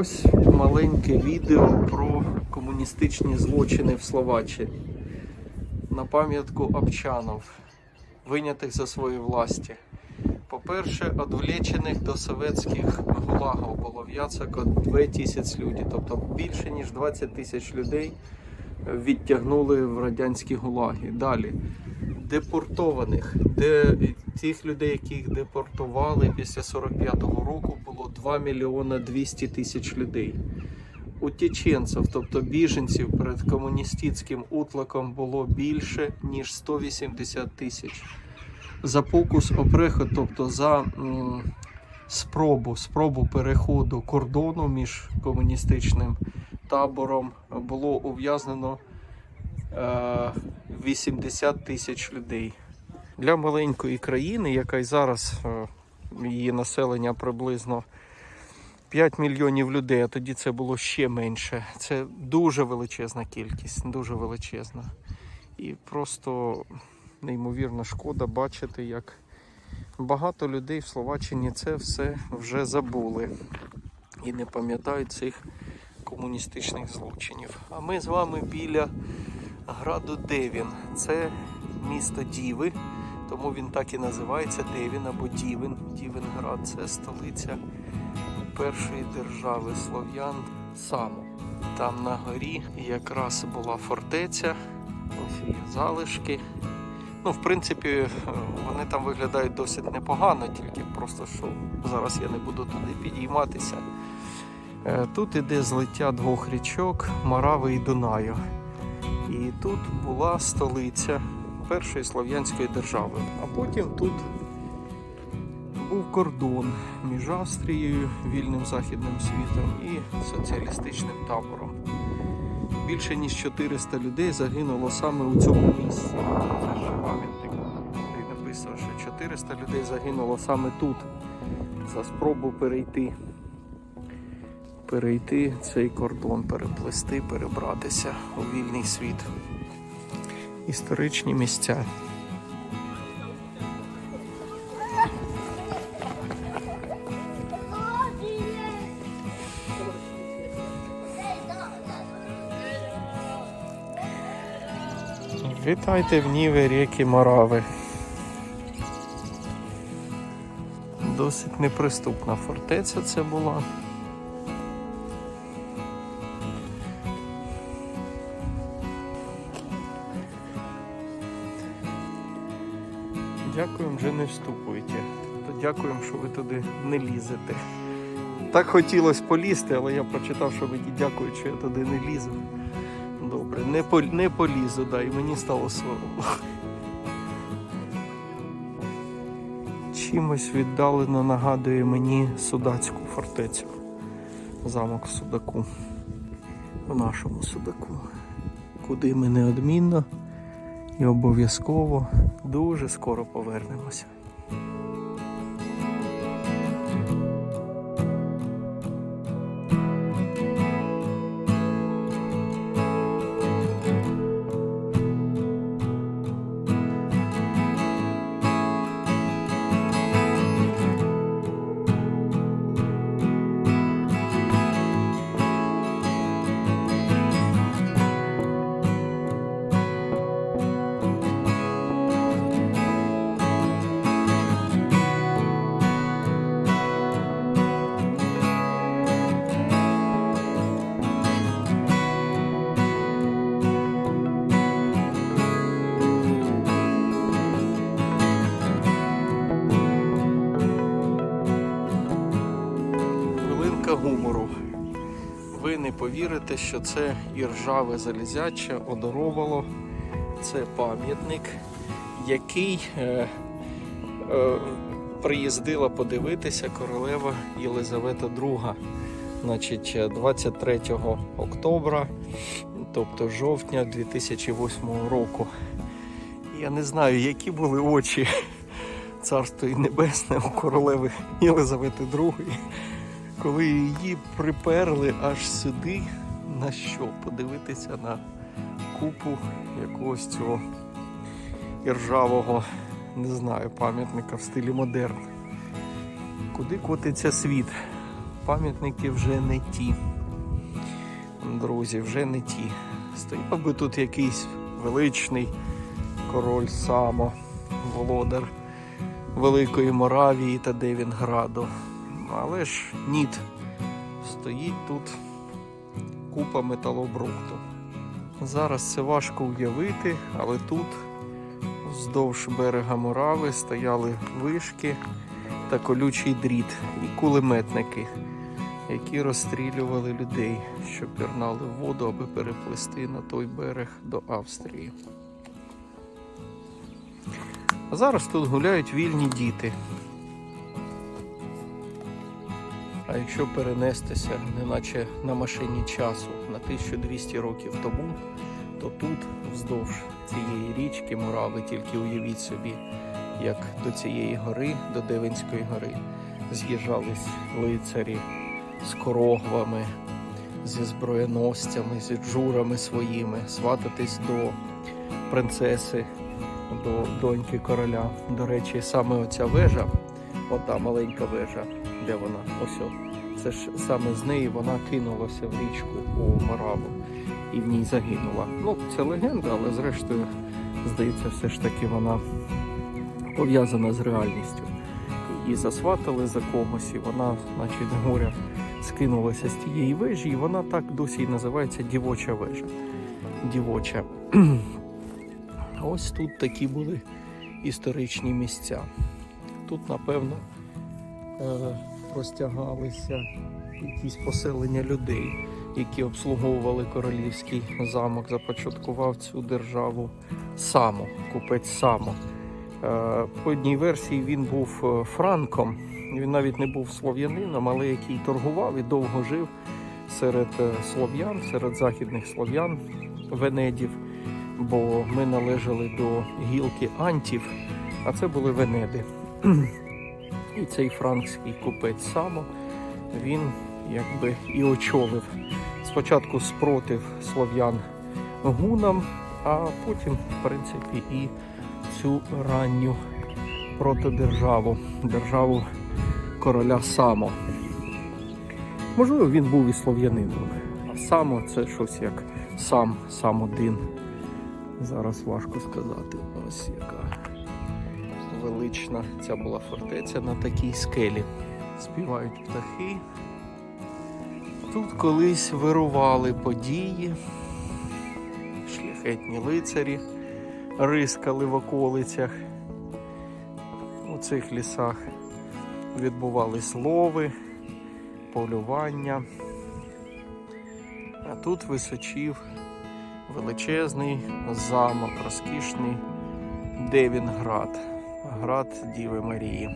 Ось маленьке відео про комуністичні злочини в Словаччині. На пам'ятку обчанов, винятих за свої власті. По-перше, одвлечених до совєтських гулагів було в Яцеко 2 тисяч людей. Тобто більше ніж 20 тисяч людей відтягнули в радянські гулаги. Далі депортованих, де тих людей, яких депортували після 45-го року, було 2 мільйона 200 тисяч людей. Утіченців, тобто біженців перед комуністичним утлаком було більше ніж 180 тисяч. За покус опреход, тобто за м, спробу, спробу переходу кордону між комуністичним табором було ув'язнено 80 тисяч людей. Для маленької країни, яка й зараз е, її населення приблизно 5 мільйонів людей, а тоді це було ще менше. Це дуже величезна кількість, дуже величезна. І просто неймовірно шкода бачити, як багато людей в Словаччині це все вже забули і не пам'ятають цих комуністичних злочинів. А ми з вами біля граду Девін. Це місто Діви, тому він так і називається Девін або Дівин. Дівенград це столиця першої держави слов'ян Саму. Там на горі якраз була фортеця, ось є залишки. Ну, в принципі, вони там виглядають досить непогано, тільки просто що зараз я не буду туди підійматися. Е, Тут іде злиття двох річок Марави і Дунаю. І тут була столиця першої слов'янської держави. А потім тут був кордон між Австрією, вільним західним світом і соціалістичним табором. Більше ніж 400 людей загинуло саме у цьому місці. Це ж пам'ятник, де написано, що 400 людей загинуло саме тут за спробу перейти. Перейти цей кордон, переплести, перебратися у вільний світ. Історичні місця. Вітайте в Ніві ріки Морави. Досить неприступна фортеця це була. Дякуємо, вже не вступуйте. То дякуємо, що ви туди не лізете. Так хотілося полізти, але я прочитав, що мені дякують, що я туди не лізу. Добре, не, по, не полізу, да, і мені стало соромно. Чимось віддалено нагадує мені судацьку фортецю. Замок Судаку. В нашому Судаку. Куди ми неодмінно і обов'язково дуже скоро повернемося. Хвилинка гумору. Ви не повірите, що це і ржаве залізяче одоровало. Це пам'ятник, який е, е, приїздила подивитися королева Єлизавета II. Значить, 23 октября, тобто жовтня 2008 року. Я не знаю, які були очі царство і небесне у королеви Єлизавети II коли її приперли аж сюди, на що? Подивитися на купу якогось цього іржавого, не знаю, пам'ятника в стилі модерн. Куди котиться світ? пам'ятники вже не ті. Друзі, вже не ті. Стояв би тут якийсь величний король Само, володар Великої Моравії та Девінграду. Але ж ніт. Стоїть тут купа металобрухту. Зараз це важко уявити, але тут вздовж берега Морави стояли вишки та колючий дріт і кулеметники, які розстрілювали людей, що пірнали в воду, аби переплисти на той берег до Австрії. А зараз тут гуляють вільні діти. А якщо перенестися, неначе на машині часу на 1200 років тому, то тут, вздовж цієї річки Мурави, тільки уявіть собі, як до цієї гори, до Девинської гори, з'їжджались лицарі з корогвами, зі зброєносцями, зі джурами своїми, свататись до принцеси, до доньки короля. До речі, саме оця вежа, ота маленька вежа, де вона? Ось. Це ж саме з неї вона кинулася в річку у Мораву і в ній загинула. Ну, це легенда, але зрештою, здається, все ж таки вона пов'язана з реальністю. Її засватали за когось, і вона, значить, з горя скинулася з тієї вежі, і вона так досі і називається дівоча вежа. Дівоча. Ось тут такі були історичні місця. Тут, напевно, е, простягалися якісь поселення людей, які обслуговували королівський замок, започаткував цю державу Само, купець Само. Е, По одній версії він був е, франком, він навіть не був слов'янином, але який торгував і довго жив серед е, слов'ян, серед західних слов'ян, венедів, бо ми належали до гілки антів, а це були венеди. І цей франкський купець Само, він якби і очолив спочатку спротив слов'ян гунам, а потім, в принципі, і цю ранню протидержаву, державу короля Само. Можливо, він був і слов'янином, а Само це щось як сам, сам один. Зараз важко сказати. Ось яка велична ця була фортеця на такій скелі. Співають птахи. Тут колись вирували події, шляхетні лицарі рискали в околицях. У цих лісах відбувались лови, полювання. А тут височів величезний замок, розкішний Девінград, град Діви Марії.